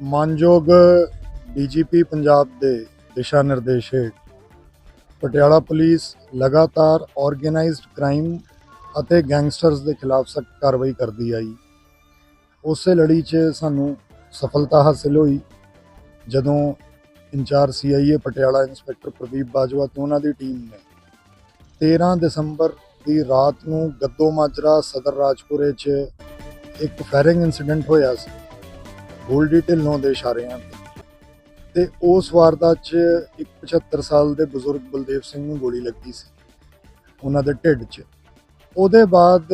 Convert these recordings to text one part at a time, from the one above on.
ਮਾਨਯੋਗ ਡੀਜੀਪੀ ਪੰਜਾਬ ਦੇ ਦਿਸ਼ਾ ਨਿਰਦੇਸ਼ ਹੇਠ, ਪਟਿਆਲਾ ਪੁਲਿਸ ਲਗਾਤਾਰ ਆਰਗੇਨਾਈਜ਼ਡ ਕ੍ਰਾਈਮ ਅਤੇ ਗੈਂਗਸਟਰਸ ਦੇ ਖਿਲਾਫ ਸਖਤ ਕਾਰਵਾਈ ਕਰਦੀ ਆਈ। ਉਸੇ ਲੜੀ 'ਚ ਸਾਨੂੰ ਸਫਲਤਾ ਹਾਸਲ ਹੋਈ, ਜਦੋਂ incharge CIA Patiala inspector Pradeep Bajwa ਤੇ ਉਹਨਾਂ ਦੀ ਟੀਮ ਨੇ 13 ਦਸੰਬਰ ਦੀ ਰਾਤ ਨੂੰ ਗੱਦੋ ਮਾਜਰਾ ਸਦਰ ਰਾਜਪੁਰੇ 'ਚ ਇੱਕ ਫਾਇਰਿੰਗ ਇਨਸੀਡੈਂਟ ਹੋਇਆ ਸੀ। ਗੋਲਡੀ ਢਿੱਲੋਂ ਦੇ ਇਸ਼ਾਰਿਆਂ ਤੇ ਤੇ ਉਸ ਵਾਰਦਾਤ 'ਚ ਇੱਕ 75 ਸਾਲ ਦੇ ਬਜ਼ੁਰਗ ਬਲਦੇਵ ਸਿੰਘ ਨੂੰ ਗੋਲੀ ਲੱਗੀ ਸੀ, ਉਹਨਾਂ ਦੇ ਢਿੱਡ 'ਚ। ਉਹਦੇ ਬਾਅਦ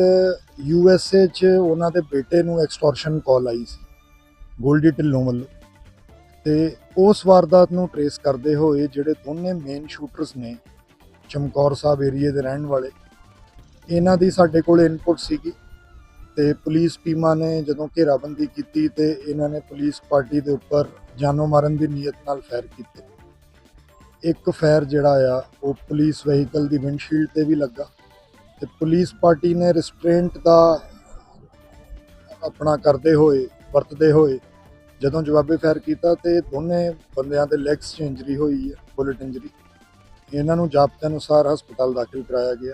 ਯੂ ਐਸ ਏ 'ਚ ਉਹਨਾਂ ਦੇ ਬੇਟੇ ਨੂੰ ਐਕਸਟੋਰਸ਼ਨ ਕਾਲ ਆਈ ਸੀ ਗੋਲਡੀ ਢਿੱਲੋਂ ਵੱਲੋਂ। ਤੇ ਉਸ ਵਾਰਦਾਤ ਨੂੰ ਟਰੇਸ ਕਰਦੇ ਹੋਏ ਜਿਹੜੇ ਦੋਨੇ ਮੇਨ ਸ਼ੂਟਰਸ ਨੇ, ਚਮਕੌਰ ਸਾਹਿਬ ਏਰੀਏ ਦੇ ਰਹਿਣ ਵਾਲੇ, ਇਹਨਾਂ ਦੀ ਸਾਡੇ ਕੋਲ ਇਨਪੁਟ ਸੀਗੀ। ਤੇ ਪੁਲਿਸ ਟੀਮਾਂ ਨੇ ਜਦੋਂ ਘੇਰਾਬੰਦੀ ਕੀਤੀ ਤੇ ਇਹਨਾਂ ਨੇ ਪੁਲਿਸ ਪਾਰਟੀ ਦੇ ਉੱਪਰ ਜਾਨੋਂ ਮਾਰਨ ਦੀ ਨੀਅਤ ਨਾਲ ਫਾਇਰ ਕੀਤੇ। ਇੱਕ ਫਾਇਰ ਜਿਹੜਾ ਆ, ਉਹ ਪੁਲਿਸ ਵਹੀਕਲ ਦੀ ਵਿੰਡਸ਼ੀਲਡ ਤੇ ਵੀ ਲੱਗਾ ਤੇ ਪੁਲਿਸ ਪਾਰਟੀ ਨੇ ਰਿਸਟ੍ਰੇਂਟ ਦਾ ਆਪਣਾ ਕਰਦੇ ਹੋਏ, ਵਰਤਦੇ ਹੋਏ ਜਦੋਂ ਜਵਾਬੇ ਫਾਇਰ ਕੀਤਾ ਤੇ ਦੋਨੇ ਬੰਦਿਆਂ ਦੇ ਲੈਗਸ 'ਚ ਇੰਜਰੀ ਹੋਈ ਹੈ ਬੁਲਟ ਇੰਜਰੀ ਇਹਨਾਂ ਨੂੰ ਜਾਬਤੇ ਅਨੁਸਾਰ ਹਸਪਤਾਲ ਦਾਖਲ ਕਰਾਇਆ ਗਿਆ।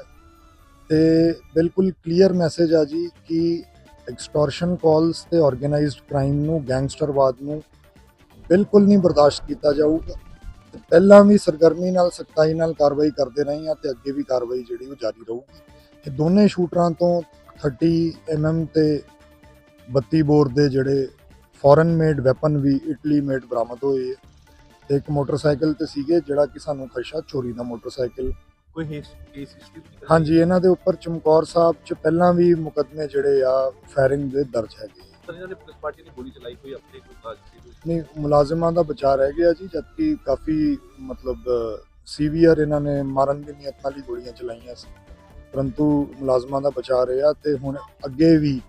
ਤੇ ਬਿਲਕੁਲ ਕਲੀਅਰ ਮੈਸੇਜ ਆ ਜੀ ਕਿ ਐਕਸਟੋਰਸ਼ਨ ਕਾਲਸ ਤੇ ਆਰਗੇਨਾਈਜ਼ਡ ਕ੍ਰਾਈਮ ਨੂੰ ਗੈਂਗਸਟਰਵਾਦ ਨੂੰ ਬਿਲਕੁਲ ਨਹੀਂ ਬਰਦਾਸ਼ਤ ਕੀਤਾ ਜਾਊਗਾ। ਪਹਿਲਾਂ ਵੀ ਸਰਗਰਮੀ ਨਾਲ, ਸਖਤਾਈ ਨਾਲ ਕਾਰਵਾਈ ਕਰਦੇ ਰਹੇ ਹਾਂ ਤੇ ਅੱਗੇ ਵੀ ਕਾਰਵਾਈ ਜਿਹੜੀ ਉਹ ਜਾਰੀ ਰਹੂਗੀ। ਇਹ ਦੋਨੇ ਸ਼ੂਟਰਾਂ ਤੋਂ 30 mm ਤੇ 32 ਬੋਰ ਦੇ ਜਿਹੜੇ ਫੋਰਨ ਮੇਡ ਵੈਪਨ ਵੀ ਇਟਲੀ ਮੇਡ ਬਰਾਮਦ ਹੋਏ ਹੈ ਤੇ ਇੱਕ ਮੋਟਰਸਾਈਕਲ ਤੇ ਸੀਗੇ ਜਿਹੜਾ ਕਿ ਸਾਨੂੰ ਖਸ਼ਾ ਚੋਰੀ ਦਾ ਮੋਟਰਸਾਈਕਲ ਕੋਈ ਕੇਸ ਹਿਸਟਰੀ ਹਾਂਜੀ ਇਹਨਾਂ ਦੇ ਉੱਪਰ ਚਮਕੌਰ ਸਾਹਿਬ ਚ ਪਹਿਲਾਂ ਵੀ ਮੁਕੱਦਮੇ ਜਿਹੜੇ ਆ ਫਾਇਰਿੰਗ ਦੇ ਦਰਜ ਹੈਗੇ ਸਰ ਇਹਨਾਂ ਨੇ ਪੁਲਿਸ ਪਾਰਟੀ ਨੇ ਗੋਲੀ ਚਲਾਈ ਕੋਈ ਆਪਣੇ ਕੋਈ ਕਾਜ ਸੀ ਕੋਈ ਨਹੀਂ ਮੁਲਾਜ਼ਮਾਂ ਦਾ ਬਚਾਅ ਰਹਿ ਗਿਆ ਜੀ ਜਦਕਿ ਕਾਫੀ ਮਤਲਬ ਸੀਵੀਅਰ ਇਹਨਾਂ ਨੇ ਮਾਰਨ ਦੀ ਨੀਅਤ ਨਾਲ ਹੀ ਗੋਲੀਆਂ ਚਲਾਈਆਂ ਸੀ। ਪਰੰਤੂ ਮੁਲਾਜ਼ਮਾਂ ਦਾ ਬਚਾਅ ਰਿਹਾ ਤੇ ਹੁਣ ਅੱਗੇ ਵੀ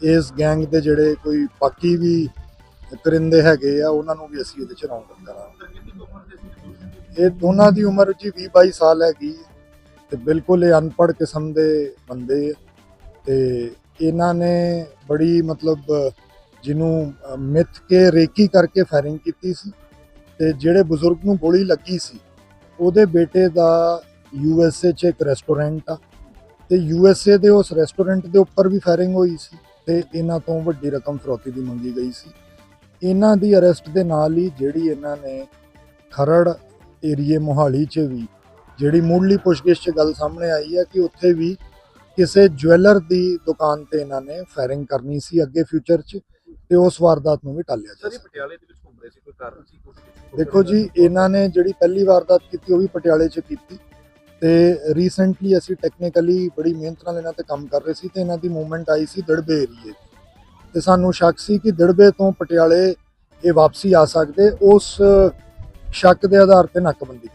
ਇਸ ਗੈਂਗ ਦੇ ਜਿਹੜੇ ਕੋਈ ਬਾਕੀ ਵੀ ਕਰਿੰਦੇ ਹੈਗੇ ਆ ਉਹਨਾਂ ਨੂੰ ਵੀ ਅਸੀਂ ਇਹਦੇ ਚ ਰੌਂਕ ਕਰਾਂਗੇ। ਇਹ ਦੋਨਾਂ ਦੀ ਉਮਰ ਜੀ 20 22 ਸਾਲ ਹੈਗੀ। ਤੇ ਬਿਲਕੁਲ ਇਹ ਅਨਪੜ੍ਹ ਕਿਸਮ ਦੇ ਬੰਦੇ ਆ। ਤੇ ਇਹਨਾਂ ਨੇ ਬੜੀ ਮਤਲਬ, ਜਿਹਨੂੰ ਮਿੱਥ ਕੇ ਰੇਕੀ ਕਰਕੇ ਫਾਇਰਿੰਗ ਕੀਤੀ ਸੀ। ਤੇ ਜਿਹੜੇ ਬਜ਼ੁਰਗ ਨੂੰ ਗੋਲੀ ਲੱਗੀ ਸੀ, ਉਹਦੇ ਬੇਟੇ ਦਾ ਯੂ ਐਸ ਏ 'ਚ ਇੱਕ ਰੈਸਟੋਰੈਂਟ ਆ। ਤੇ ਯੂ ਐਸ ਏ ਦੇ ਉਸ ਰੈਸਟੋਰੈਂਟ ਦੇ ਉੱਪਰ ਵੀ ਫਾਇਰਿੰਗ ਹੋਈ ਸੀ ਤੇ ਇਹਨਾਂ ਤੋਂ ਵੱਡੀ ਰਕਮ ਫਰੋਤੀ ਦੀ ਮੰਗੀ ਗਈ ਸੀ। ਇਹਨਾਂ ਦੀ ਅਰੈਸਟ ਦੇ ਨਾਲ ਹੀ ਜਿਹੜੀ ਇਹਨਾਂ ਨੇ ਖਰੜ ਏਰੀਏ ਮੋਹਾਲੀ 'ਚ ਵੀ ਜਿਹੜੀ ਮੁੱਢਲੀ ਪੁੱਛਗਿੱਛ 'ਚ ਗੱਲ ਸਾਹਮਣੇ ਆਈ ਹੈ ਕਿ ਉੱਥੇ ਵੀ ਕਿਸੇ ਜੁਐਲਰ ਦੀ ਦੁਕਾਨ ਤੇ ਇਹਨਾਂ ਨੇ ਫਾਇਰਿੰਗ ਕਰਨੀ ਸੀ ਅੱਗੇ ਫਿਊਚਰ 'ਚ ਤੇ ਉਸ ਵਾਰਦਾਤ ਨੂੰ ਵੀ ਟਾਲਿਆ ਜਾ ਸਕਦਾ। ਪਟਿਆਲੇ ਦੇ ਵਿੱਚ ਘੁੰਮ ਰਹੇ ਸੀ ਕੋਈ ਕਾਰਨ ਸੀ ਕੋਈ ਦੇਖੋ ਜੀ ਇਹਨਾਂ ਨੇ ਜਿਹੜੀ ਪਹਿਲੀ ਵਾਰਦਾਤ ਕੀਤੀ ਉਹ ਵੀ ਪਟਿਆਲੇ 'ਚ ਕੀਤੀ ਤੇ ਰੀਸੈਂਟਲੀ ਅਸੀਂ ਟੈਕਨੀਕਲੀ ਬੜੀ ਮਿਹਨਤ ਨਾਲ ਇਹਨਾਂ ਤੇ ਕੰਮ ਕਰ ਰਹੇ ਸੀ ਤੇ ਇਹਨਾਂ ਦੀ ਮੂਵਮੈਂਟ ਆਈ ਸੀ ਦੜਬੇ ਏਰੀਏ ਤੇ ਸਾਨੂੰ ਸ਼ੱਕ ਸੀ ਕਿ ਦੜਬੇ ਤੋਂ ਪਟਿਆਲੇ ਇਹ ਵਾਪਸੀ ਆ ਸਕਦੇ ਉਸ ਸ਼ੱਕ ਦੇ ਆਧਾਰ ਤੇ ਨਾਕਾਬੰਦੀ